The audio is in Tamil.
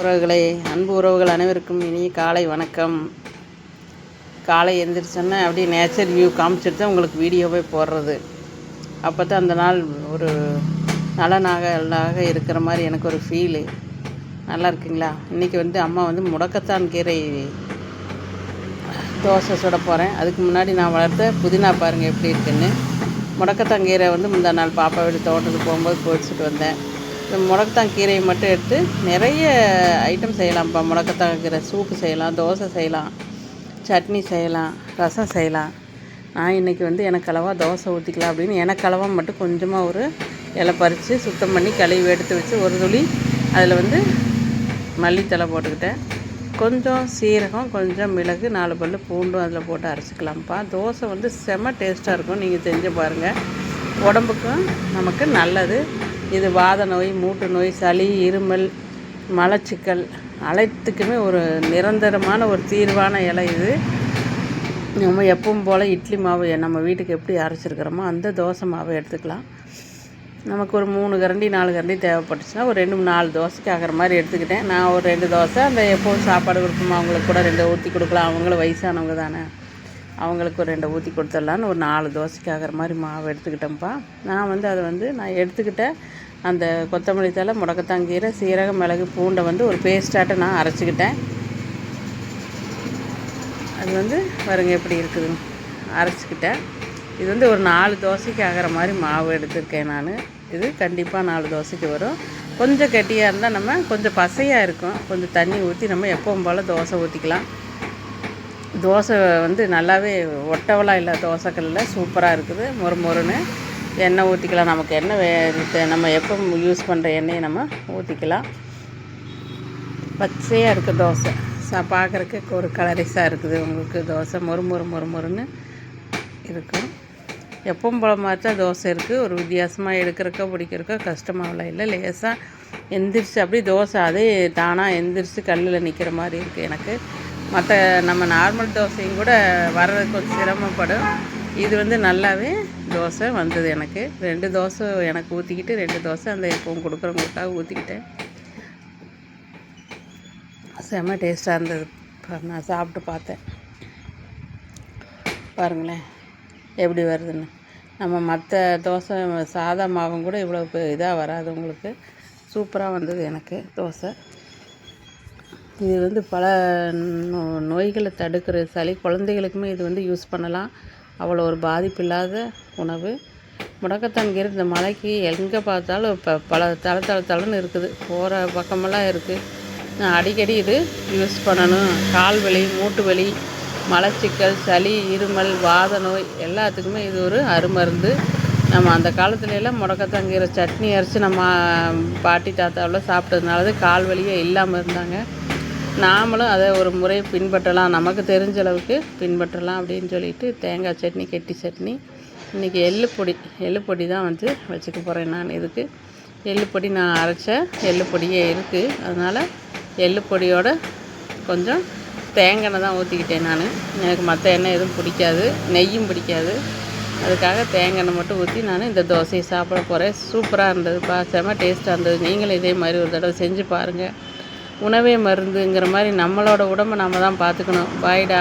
உறவுகளே அன்பு உறவுகள் அனைவருக்கும் இனிய காலை வணக்கம். காலை எழுந்திரிச்சோன்னே அப்படியே நேச்சர் வியூ காமிச்சிட்டு தான் உங்களுக்கு வீடியோவே போடுறது. அப்போ தான் அந்த நாள் ஒரு நலனாக நல்லாக இருக்கிற மாதிரி எனக்கு ஒரு ஃபீலு நல்லா இருக்குங்களா? இன்றைக்கி வந்து அம்மா வந்து முடக்கத்தான் கீரை தோசை சுட போகிறேன் அதுக்கு முன்னாடி நான் வளர்த்த புதினா பாருங்கள் எப்படி இருக்குன்னு. முடக்கத்தான் கீரை வந்து முந்தா நாள் பாப்பா வீடு தோட்டத்துக்கு போகும்போது பொறிச்சிட்டு வந்தேன். இந்த முடக்கத்தான் கீரையை மட்டும் எடுத்து நிறைய ஐட்டம் செய்யலாம்ப்பா. முடக்கத்தான் கீரை சூப்பு செய்யலாம் தோசை செய்யலாம் சட்னி செய்யலாம் ரசம் செய்யலாம். நான் இன்றைக்கி வந்து எனக்கு அளவாக தோசை ஊற்றிக்கலாம் அப்படின்னு எனக்கு அளவாக மட்டும் கொஞ்சமாக ஒரு இலை பறித்து சுத்தம் பண்ணி கழுவி எடுத்து வச்சு ஒரு துளி அதில் வந்து மல்லித்தலை போட்டுக்கிட்டேன். கொஞ்சம் சீரகம் கொஞ்சம் மிளகு நாலு பல்லு பூண்டும் அதில் போட்டு அரைச்சிக்கலாம்ப்பா. தோசை வந்து செம டேஸ்ட்டாக இருக்கும். நீங்கள் செஞ்சு பாருங்கள் உடம்புக்கும் நமக்கு நல்லது. இது வாத நோய் மூட்டு நோய் சளி இருமல் மலச்சிக்கல் அனைத்துக்குமே ஒரு நிரந்தரமான ஒரு தீர்வான இலை இது. நம்ம எப்பவும் போல் இட்லி மாவு நம்ம வீட்டுக்கு எப்படி அரைச்சிருக்கிறோமோ அந்த தோசை மாவை எடுத்துக்கலாம். நமக்கு ஒரு மூணு கரண்டி நாலு கரண்டி தேவைப்பட்டுச்சுன்னா ஒரு ரெண்டு நாலு தோசைக்கு ஆகிற மாதிரி எடுத்துக்கிட்டேன். நான் ஒரு ரெண்டு தோசை அந்த எப்போவும் சாப்பாடு கொடுப்போம் அவங்களுக்கு கூட ரெண்டு ஊற்றி கொடுக்கலாம். அவங்களும் வயசானவங்க தானே. அவங்களுக்கு ஒரு ரெண்டு ஊற்றி கொடுத்துடலான்னு ஒரு நாலு தோசைக்கு ஆகிற மாதிரி மாவு எடுத்துக்கிட்டேன்ப்பா. நான் வந்து அதை வந்து நான் எடுத்துக்கிட்ட அந்த கொத்தமல்லி தலை முடக்கத்தாங்கீரை சீரகம் மிளகு பூண்டை வந்து ஒரு பேஸ்ட்டாட்ட நான் அரைச்சிக்கிட்டேன். அது வந்து பாருங்க எப்படி இருக்குது அரைச்சிக்கிட்டேன். இது வந்து ஒரு நாலு தோசைக்கு ஆகிற மாதிரி மாவு எடுத்திருக்கேன் நான். இது கண்டிப்பாக நாலு தோசைக்கு வரும். கொஞ்சம் கெட்டியாக இருந்தால் நம்ம கொஞ்சம் பசையாக இருக்கும். கொஞ்சம் தண்ணி ஊற்றி நம்ம எப்பவும் போல் தோசை ஊற்றிக்கலாம் தோசை வந்து நல்லாவே ஒட்டவலாக இல்லை தோசைக்கல்லில் சூப்பராக இருக்குது. மொறு மொறுன்னு எண்ணெய் ஊற்றிக்கலாம் நமக்கு எண்ணெய் வே தே- நம்ம எப்போ யூஸ் பண்ணுற எண்ணெயை நம்ம ஊற்றிக்கலாம் பச்சையாக இருக்குது தோசை. சா பார்க்குறக்கு ஒரு கலரிஸாக இருக்குது உங்களுக்கு தோசை. மொறு மொறு மொறு மொறுன்னு இருக்கும் எப்பவும் போல மாதிரி தான் தோசை இருக்குது ஒரு வித்தியாசமாக எடுக்கிறக்கோ பிடிக்கிறக்கோ கஷ்டமாகலாம் இல்லை. லேசாக எந்திரிச்சு அப்படியே தோசை அதே தானாக எந்திரிச்சு கல்லில் நிற்கிற மாதிரி இருக்குது எனக்கு. மற்ற நம்ம நார்மல் தோசையும் கூட வர்றதுக்கு கொஞ்சம் சிரமப்படும். இது வந்து நல்லாவே தோசை வந்தது எனக்கு. ரெண்டு தோசை எனக்கு ஊற்றிக்கிட்டு ரெண்டு தோசை அந்த எப்பவும் கொடுக்குறவங்களுக்காக ஊற்றிக்கிட்டேன் செம்ம டேஸ்ட்டாக இருந்தது. நான் சாப்பிட்டு பார்த்தேன். பாருங்களேன் எப்படி வருதுன்னு. நம்ம மற்ற தோசை சாதா மாவும் கூட இவ்வளோ இதாக வராது உங்களுக்கு. சூப்பராக வந்தது எனக்கு தோசை. இது வந்து பல நோ நோய்களை தடுக்கிற சளி குழந்தைகளுக்குமே இது வந்து யூஸ் பண்ணலாம். அவ்வளோ ஒரு பாதிப்பு இல்லாத உணவு. முடக்கத்தான் கீரை இந்த மலைக்கு எங்கே பார்த்தாலும் இப்போ பல தள தள தளன்னு இருக்குது. போகிற பக்கமெல்லாம் இருக்குது அடிக்கடி இது யூஸ் பண்ணணும். கால் வலி மூட்டு வலி மலச்சிக்கல் சளி இருமல் வாத நோய் எல்லாத்துக்குமே இது ஒரு அருமருந்து. நம்ம அந்த காலத்துல எல்லாம் முடக்கத்தாங்கீரை சட்னி அரைச்சி நம்ம பாட்டி தாத்தாவில் சாப்பிட்டதுனால தான் கால் வலியே இல்லாமல் இருந்தாங்க. நாமளும் அதை ஒரு முறை பின்பற்றலாம். நமக்கு தெரிஞ்ச அளவுக்கு பின்பற்றலாம் அப்படின்னு சொல்லிட்டு தேங்காய் சட்னி கெட்டி சட்னி. இன்றைக்கி எள்ளுப்பொடி பொடி பொடி தான் வந்து வச்சுக்க போகிறேன் நான் இதுக்கு. எள்ளுப்பொடி பொடி நான் அரைச்ச எள்ளு பொடியே இருக்குது அதனால் எள்ளுப்பொடியோட கொஞ்சம் தேங்காய் எண்ணெய் தான் ஊற்றிக்கிட்டேன் நான். எனக்கு மற்ற எண்ணெய் எதுவும் பிடிக்காது. நெய்யும் பிடிக்காது. அதுக்காக தேங்காய் எண்ணெய் மட்டும் ஊற்றி நான் இந்த தோசையை சாப்பிட போகிறேன் சூப்பராக இருந்ததுப்பா. செம டேஸ்ட்டாக இருந்தது. நீங்களும் இதே மாதிரி ஒரு தடவை செஞ்சு பாருங்கள் உணவே மருந்துங்கிற மாதிரி நம்மளோட உடம்பை நம்ம தான் பார்த்துக்கணும். பாய்டா